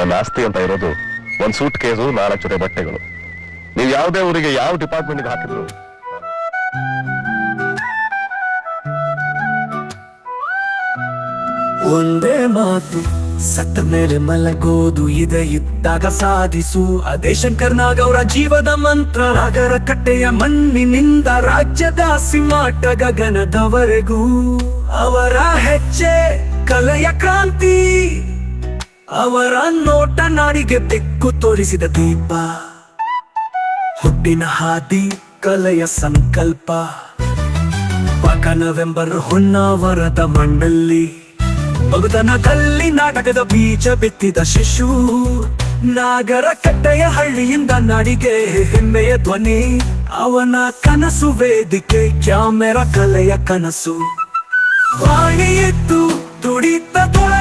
ನನ್ನ ಆಸ್ತಿ ಅಂತ ಇರೋದು ಒಂದ್ ಸೂಟ್ ಕೇಸು, ನಾಲ್ಕು ಜೊತೆ ಬಟ್ಟೆಗಳು. ನೀವು ಯಾವುದೇ ಊರಿಗೆ ಯಾವ ಡಿಪಾರ್ಟ್ಮೆಂಟ್ಗೆ ಹಾಕಿದ್ರು? ಒಂದೇ ಮಾತು, ಸತ್ತ ಮೇಲೆ ಮಲಗೋದು ಇದೆ ಇದ್ದಾಗ ಸಾಧಿಸು. ಅದೇ ಶಂಕರ್ನಾಗ್ ಅವರ ಜೀವದ ಮಂತ್ರ, ರಾಗರ ಕಟ್ಟೆಯ ಮಣ್ಣಿನಿಂದ ರಾಜ್ಯದ ಸಿಂಹಾಟ ಗಗನದವರೆಗೂ. ಅವರ ಹೆಜ್ಜೆ, ಕಲೆಯ ಕ್ರಾಂತಿ ಅವರ ನೋಟ ನಾಡಿಗೆ ಬೆಕ್ಕು ತೋರಿಸಿದ ದೀಪ. ಹುಟ್ಟಿನ ಹಾದಿ, ಕಲೆಯ ಸಂಕಲ್ಪ. ಪಕ ನವೆಂಬರ್ ಹೊನ್ನಾವರದ ಮಣ್ಣಲ್ಲಿ ಮಗುತನದಲ್ಲಿ ನಾಟಕದ ಬೀಜ ಬಿತ್ತಿದ ಶಿಶು. ನಾಗರ ಕಟ್ಟೆಯ ಹಳ್ಳಿಯಿಂದ ನಾಡಿಗೆ ಹೆಮ್ಮೆಯ ಧ್ವನಿ. ಅವನ ಕನಸು ವೇದಿಕೆ, ಕ್ಯಾಮೆರಾ ಕಲೆಯ ಕನಸು. ವಾಣಿಯಿತ್ತು ತುಡಿತ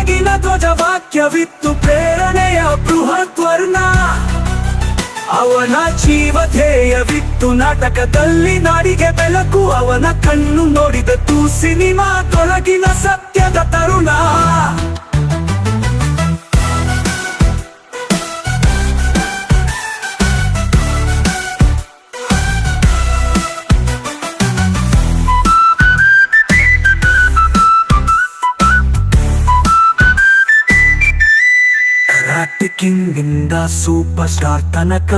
ತೊಳಗಿನ ಧ್ವಜವಾಕ್ಯವಿತ್ತು ಪ್ರೇರಣೆಯ ಬೃಹತ್ ವರ್ಣ ಅವನ ಜೀವಧೇಯವಿತ್ತು ನಾಟಕದಲ್ಲಿ ನಾಡಿಗೆ ಬೆಳಕು, ಅವನ ಕಣ್ಣು ನೋಡಿದತ್ತು ಸಿನಿಮಾ ತೊಳಗಿನ ಸತ್ಯದ ಸೂಪರ್ ಸ್ಟಾರ್ ತನಕ,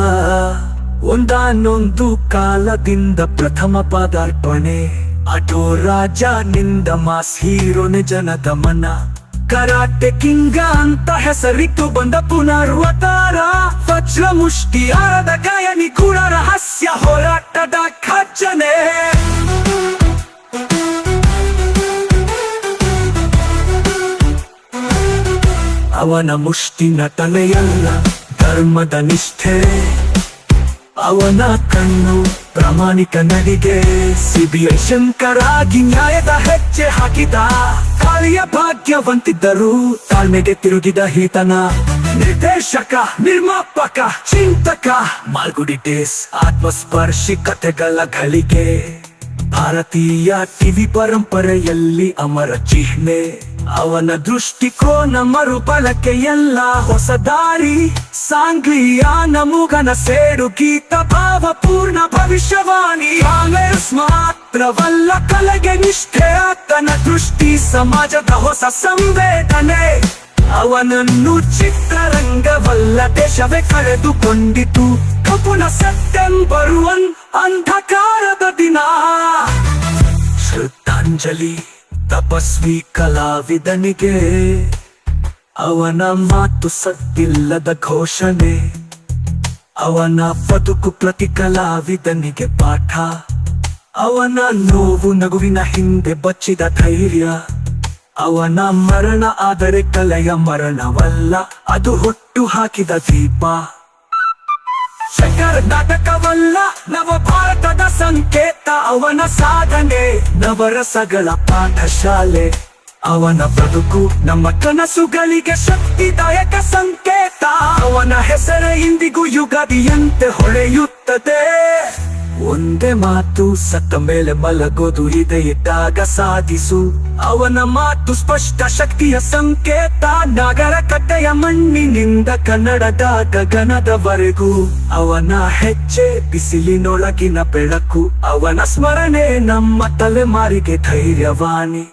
ಒಂದಾನೊಂದು ಕಾಲದಿಂದ ಪ್ರಥಮ ಪದಾರ್ಪಣೆ. ಅಟೋ ರಾಜ ನಿಂದ ಮಾಸ್ ಹೀರೋನೆ ಜನದ ಮನ. ಕರಾಟೆ ಕಿಂಗ ಅಂತ ಹೆಸರಿಟ್ಟು ಬಂದ ಪುನರ್ವತಾರ. ವಜ್ರ ಆರದ ಗಾಯನಿ ಕೂಡ ರಹಸ್ಯ ಹೋರಾಟದ ಖರ್ಚನೆ. ಅವನ ಮುಷ್ಟಿನ ನಟನೆಯಲ್ಲ ಧರ್ಮದ ನಿಷ್ಠೆ. ಅವನ ಕಣ್ಣು ಪ್ರಾಮಾಣಿಕ ನಡಿಗೆ. ಸಿಬಿಐ ಶಂಕರಾಗಿ ನ್ಯಾಯದ ಹೆಜ್ಜೆ ಹಾಕಿದ. ಕಾಳಿಯ ಭಾಗ್ಯವಂತಿದ್ದರು, ತಾಳ್ಮೆಗೆ ತಿರುಗಿದ ಹೀತನ. ನಿರ್ದೇಶಕ, ನಿರ್ಮಾಪಕ, ಚಿಂತಕ, ಮಾಲ್ಗುಡಿ ಡೇಸ್, ಆತ್ಮಸ್ಪರ್ಶಿ ಕಥೆಗಳ ಗಳಿಗೆ ಭಾರತೀಯ ಟಿವಿ ಪರಂಪರೆಯಲ್ಲಿ ಅಮರ ಚಿಹ್ನೆ. ಅವನ ದೃಷ್ಟಿಕೋನ ಮರುಪಲಕೆಯೆಲ್ಲ ಹೊಸ ದಾರಿ. ಸಾಂಗ್ಲಿಯ ಮುಗನ ಸೇಡು ಗೀತ ಭಾವಪೂರ್ಣ ಭವಿಷ್ಯವಾಣಿ. ಕಾಂಗ್ರೆಸ್ ಮಾತ್ರವಲ್ಲ ಕಲೆಗೆ ನಿಷ್ಠೆ. ಆತನ ದೃಷ್ಟಿ ಸಮಾಜದ ಹೊಸ ಸಂವೇದನೆ. ಅವನನ್ನು ಚಿತ್ರರಂಗವಲ್ಲ ದೇಶವೇ ಕಳೆದುಕೊಂಡಿತು. ಕಪುನ ಸೆಪ್ಟೆಂಬರ್ ಒನ್ ಅಂಧಕಾರದ ದಿನ. ಶ್ರದ್ಧಾಂಜಲಿ. ತಪಸ್ವಿ ಕಲಾವಿದನಿಗೆ ಅವನ ಮಾತು ಸತ್ತಿಲ್ಲದ ಘೋಷಣೆ. ಅವನ ಬದುಕು ಪ್ರತಿ ಕಲಾವಿದನಿಗೆ ಪಾಠ. ಅವನ ನೋವು ನಗುವಿನ ಹಿಂದೆ ಬಚ್ಚಿದ ಧೈರ್ಯ. ಅವನ ಮರಣ ಆದರೆ ಕಲೆಯ ಮರಣವಲ್ಲ, ಅದು ಹುಟ್ಟು ಹಾಕಿದ ದೀಪ. ಶಂಕರ್ ನಾಟಕವಲ್ಲ ನವ ಭಾರತದ ಸಂಕೇತ, ಅವನ ಸಾಧನೆ, ನವರಸಗಳ ಪಾಠಶಾಲೆ. ಅವನ ಬದುಕು, ನಮ್ಮ ಕನಸುಗಳಿಗೆ ಶಕ್ತಿದಾಯಕ ಸಂಕೇತ. ಅವನ ಹೆಸರ ಇಂದಿಗೂ ಯುಗದಿಯಂತೆ ಹೊಳೆಯುತ್ತದೆ. ಒಂದೇ ಮಾತು, ಸತ್ತ ಮೇಲೆ ಮಲಗೋದು ಇದೆ ಇದ್ದಾಗ ಸಾಧಿಸು. ಅವನ ಮಾತು ಸ್ಪಷ್ಟ, ಶಕ್ತಿಯ ಸಂಕೇತ. ನಗರ ಕಟ್ಟೆಯ ಮಣ್ಣಿನಿಂದ ಕನ್ನಡದ ಗಗನದವರೆಗೂ ಅವನ ಹೆಜ್ಜೆ ಬಿಸಿಲಿನೊಳಗಿನ ಬೆಳಕು. ಅವನ ಸ್ಮರಣೆ ನಮ್ಮ ತಲೆಮಾರಿಗೆ ಧೈರ್ಯವಾಣಿ.